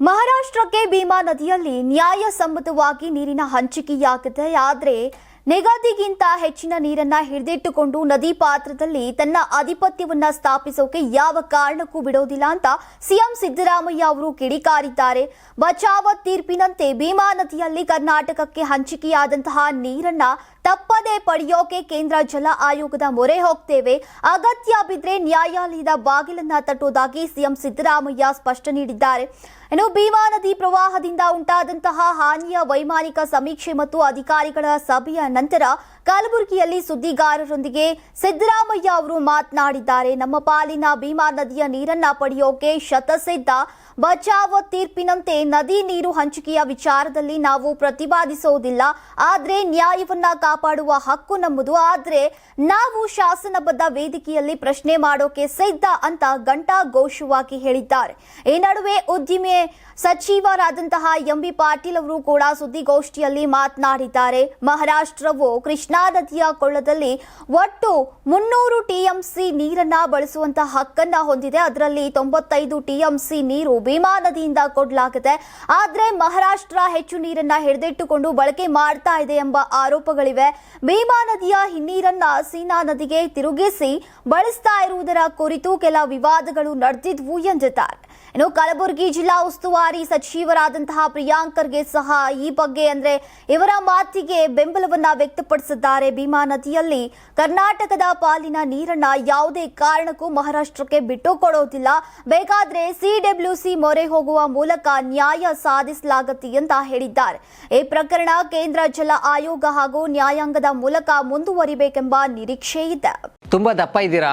ಮಹಾರಾಷ್ಟ್ರಕ್ಕೆ ಭೀಮಾ ನದಿಯಲ್ಲಿ ನ್ಯಾಯಸಮ್ಮತವಾಗಿ ನೀರಿನ ಹಂಚಿಕೆಯಾಗಿದೆ ಆದರೆ ನಿಗದಿಗಿಂತ ಹೆಚ್ಚಿನ ನೀರನ್ನ ಹಿಡಿದಿಟ್ಟುಕೊಂಡು ನದಿ ಪಾತ್ರದಲ್ಲಿ ತನ್ನ ಆಧಿಪತ್ಯವನ್ನ ಸ್ಥಾಪಿಸೋಕೆ ಯಾವ ಕಾರಣಕ್ಕೂ ಬಿಡೋದಿಲ್ಲ ಅಂತ ಸಿಎಂ ಸಿದ್ದರಾಮಯ್ಯ ಅವರು ಕಿಡಿಕಾರಿದ್ದಾರೆ. ಬಚಾವ ತೀರ್ಪಿನಂತೆ ಭೀಮಾ ನದಿಯಲ್ಲಿ ಕರ್ನಾಟಕಕ್ಕೆ ಹಂಚಿಕೆಯಾದಂತಹ ನೀರನ್ನ ತಪ್ಪದೆ ಪಡೆಯೋಕೆ ಕೇಂದ್ರ ಜಲ ಆಯೋಗದ ಮೊರೆ ಹೋಗ್ತೇವೆ. ಅಗತ್ಯ ಬಿದ್ರೆ ನ್ಯಾಯಾಲಯದ ಬಾಗಿಲನ್ನ ತಟ್ಟುವುದಾಗಿ ಸಿಎಂ ಸಿದ್ದರಾಮಯ್ಯ ಸ್ಪಷ್ಟ ನೀಡಿದ್ದಾರೆ. ಇನ್ನು ಭೀಮಾ ನದಿ ಪ್ರವಾಹದಿಂದ ಉಂಟಾದಂತಹ ಹಾನಿಯ ವೈಮಾನಿಕ ಸಮೀಕ್ಷೆ ಮತ್ತು ಅಧಿಕಾರಿಗಳ ಸಭೆಯ ನಂತರ ಕಲಬುರಗಿಯಲ್ಲಿ ಸುದ್ದಿಗಾರರೊಂದಿಗೆ ಸಿದ್ದರಾಮಯ್ಯ ಅವರು ಮಾತನಾಡಿದ್ದಾರೆ. ನಮ್ಮ ಪಾಲಿನ ಭೀಮಾ ನದಿಯ ನೀರನ್ನ ಪಡೆಯೋಕೆ ಶತಸಿದ್ಧ ಬಚಾವ್ ತೀರ್ಪಿನಂತೆ ನದಿ ನೀರು ಹಂಚಿಕೆಯ ವಿಚಾರದಲ್ಲಿ ನಾವು ಪ್ರತಿಪಾದಿಸೋದಿಲ್ಲ ಆದರೆ ನ್ಯಾಯವನ್ನ ಕಾಪಾಡುವ ಹಕ್ಕು ನಮ್ಮದು. ಆದರೆ ನಾವು ಶಾಸನಬದ್ಧ ವೇದಿಕೆಯಲ್ಲಿ ಪ್ರಶ್ನೆ ಮಾಡೋಕೆ ಸಿದ್ಧ ಅಂತ ಘಂಟಾಘೋಷವಾಗಿ ಹೇಳಿದ್ದಾರೆ. ಈ ನಡುವೆ ಉದ್ದಿಮೆ ಸಚಿವರಾದಂತಹ ಎಂ ಬಿ ಪಾಟೀಲ್ ಅವರು ಕೂಡ ಸುದ್ದಿಗೋಷ್ಠಿಯಲ್ಲಿ ಮಾತನಾಡಿದ್ದಾರೆ. ಮಹಾರಾಷ್ಟ್ರವು ಕೃಷ್ಣಾ ನದಿಯ ಕೊಳ್ಳದಲ್ಲಿ ಒಟ್ಟು ಮುನ್ನೂರು ಟಿಎಂಸಿ ನೀರನ್ನ ಬಳಸುವಂತಹ ಹಕ್ಕನ್ನ ಹೊಂದಿದೆ. ಅದರಲ್ಲಿ ತೊಂಬತ್ತೈದು ಟಿಎಂಸಿ ನೀರು ಭೀಮಾ ನದಿಯಿಂದ ಕೊಡಲಾಗಿದೆ, ಆದರೆ ಮಹಾರಾಷ್ಟ್ರ ಹೆಚ್ಚು ನೀರನ್ನ ಹಿಡಿದಿಟ್ಟುಕೊಂಡು ಬಳಕೆ ಮಾಡ್ತಾ ಇದೆ ಎಂಬ ಆರೋಪಗಳಿವೆ. ಭೀಮಾ ನದಿಯ ಹಿನ್ನೀರನ್ನ ಸೀನಾ ನದಿಗೆ ತಿರುಗಿಸಿ ಬಳಸ್ತಾ ಇರುವುದರ ಕುರಿತು ಕೆಲ ವಿವಾದಗಳು ನಡೆದಿದ್ವು ಎಂದಿದ್ದಾರೆ. ಇನ್ನು ಕಲಬುರಗಿ ಜಿಲ್ಲಾ ಉಸ್ತುವಾರಿ ಸಚಿವರಾದಂತಹ ಪ್ರಿಯಾಂಕರ್ಗೆ ಸಹ ಈ ಬಗ್ಗೆ ಅಂದ್ರೆ ಇವರ ಮಾತಿಗೆ ಬೆಂಬಲವನ್ನ ವ್ಯಕ್ತಪಡಿಸಿದ್ದಾರೆ. ಭೀಮಾ ನದಿಯಲ್ಲಿ ಕರ್ನಾಟಕದ ಪಾಲಿನ ನೀರನ್ನ ಯಾವುದೇ ಕಾರಣಕ್ಕೂ ಮಹಾರಾಷ್ಟ್ರಕ್ಕೆ ಬಿಟ್ಟು ಕೊಡೋದಿಲ್ಲ. ಬೇಕಾದ್ರೆ ಸಿಡಬ್ಲ್ಯೂಸಿ ಮೊರೆ ಹೋಗುವ ಮೂಲಕ ನ್ಯಾಯ ಸಾಧಿಸಲಾಗುತ್ತೆ ಅಂತ ಹೇಳಿದ್ದಾರೆ. ಈ ಪ್ರಕರಣ ಕೇಂದ್ರ ಜಲ ಆಯೋಗ ಹಾಗೂ ನ್ಯಾಯಾಂಗದ ಮೂಲಕ ಮುಂದುವರಿಬೇಕೆಂಬ ನಿರೀಕ್ಷೆ ಇದೆ ತುಂಬಾ ದಪ್ಪ ಇದ್ದೀರಾ?